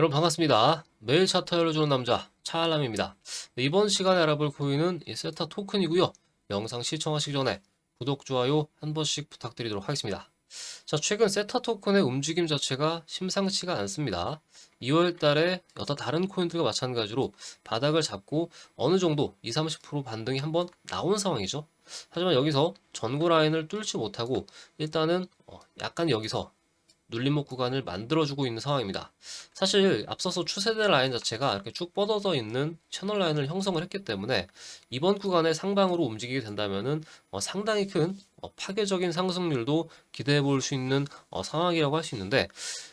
여러분 반갑습니다. 매일 차트 알려주는 남자 차알람입니다. 네, 이번 시간에 알아볼 코인은 이 세타 토큰이고요. 영상 시청하시기 전에 구독, 좋아요 한 번씩 부탁드리도록 하겠습니다. 자, 최근 세타 토큰의 움직임 자체가 심상치가 않습니다. 2월 달에 여타 다른 코인들과 마찬가지로 바닥을 잡고 어느 정도 20, 30% 반등이 한번 나온 상황이죠. 하지만 여기서 전고 라인을 뚫지 못하고 일단은 어, 약간 여기서 눌림목 구간을 만들어주고 있는 상황입니다. 사실 앞서서 추세대 라인 자체가 이렇게 쭉 뻗어져 있는 채널 라인을 형성을 했기 때문에 이번 구간에 상방으로 움직이게 된다면은 어, 상당히 큰 어, 파괴적인 상승률도 기대해 볼 수 있는 어, 상황이라고 할 수 있는데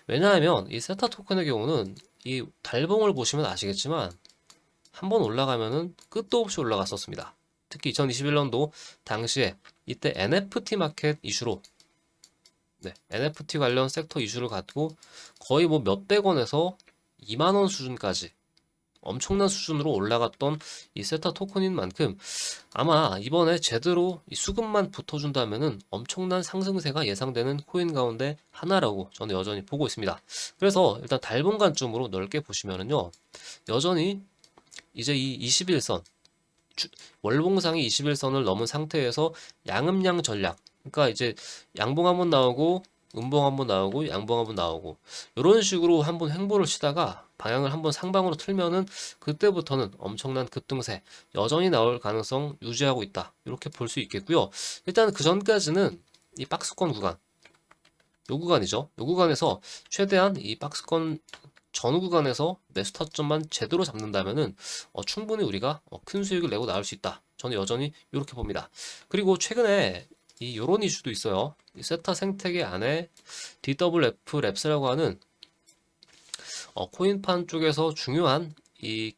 왜냐하면 이 세타 토큰의 경우는 이 달봉을 보시면 아시겠지만 한번 올라가면은 끝도 없이 올라갔었습니다. 특히 2021년도 당시에 이때 NFT 마켓 이슈로 네, NFT 관련 섹터 이슈를 갖고 거의 뭐 몇백 원에서 2만 원 수준까지 엄청난 수준으로 올라갔던 이 세타 토큰인 만큼 아마 이번에 제대로 이 수급만 붙어준다면은 엄청난 상승세가 예상되는 코인 가운데 하나라고 저는 여전히 보고 있습니다. 그래서 일단 달봉간쯤으로 넓게 보시면은요, 여전히 이제 이 21선 월봉상이 21선을 넘은 상태에서 양음양 전략 그러니까 이제 양봉 한번 나오고 음봉 한번 나오고 양봉 한번 나오고 이런 식으로 한번 횡보를 치다가 방향을 한번 상방으로 틀면은 그때부터는 엄청난 급등세 여전히 나올 가능성 유지하고 있다. 이렇게 볼 수 있겠고요. 일단 그 전까지는 이 박스권 구간 요 구간이죠. 요 구간에서 최대한 이 박스권 전 구간에서 매수 타점만 제대로 잡는다면은 어, 충분히 우리가 어, 큰 수익을 내고 나올 수 있다. 저는 여전히 이렇게 봅니다. 그리고 최근에 이 요런 이슈도 있어요. 이 세타 생태계 안에 DWF 랩스라고 하는 어, 코인판 쪽에서 중요한 이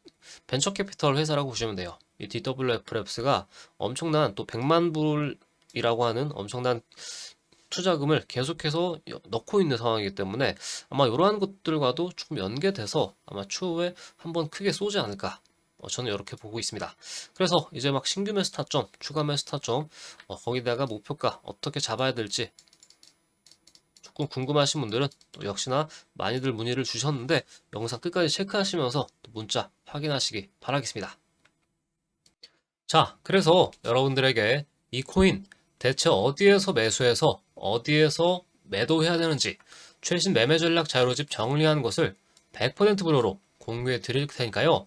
벤처 캐피털 회사라고 보시면 돼요. 이 DWF 랩스가 엄청난 또 100만 불이라고 하는 엄청난 투자금을 계속해서 넣고 있는 상황이기 때문에 아마 이러한 것들과도 조금 연계돼서 아마 추후에 한번 크게 쏘지 않을까 어, 저는 이렇게 보고 있습니다. 그래서 이제 막 신규 매수 타점, 추가 매수 타점, 어, 거기다가 목표가 어떻게 잡아야 될지 조금 궁금하신 분들은 또 역시나 많이들 문의를 주셨는데 영상 끝까지 체크하시면서 또 문자 확인하시기 바라겠습니다. 자, 그래서 여러분들에게 이 코인 대체 어디에서 매수해서 어디에서 매도해야 되는지 최신 매매 전략 자료집 정리한 것을 100% 무료로 공유해 드릴 테니까요.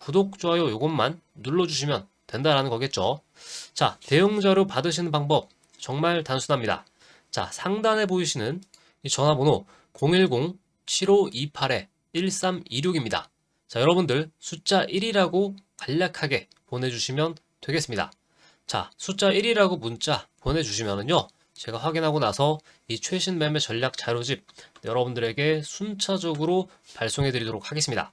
구독, 좋아요 요것만 눌러주시면 된다라는 거겠죠. 자, 대응 자료 받으시는 방법 정말 단순합니다. 자, 상단에 보이시는 이 전화번호 010-7528-1326입니다. 자, 여러분들 숫자 1이라고 간략하게 보내주시면 되겠습니다. 자, 숫자 1이라고 문자 보내주시면은요. 제가 확인하고 나서 이 최신 매매 전략 자료집 여러분들에게 순차적으로 발송해 드리도록 하겠습니다.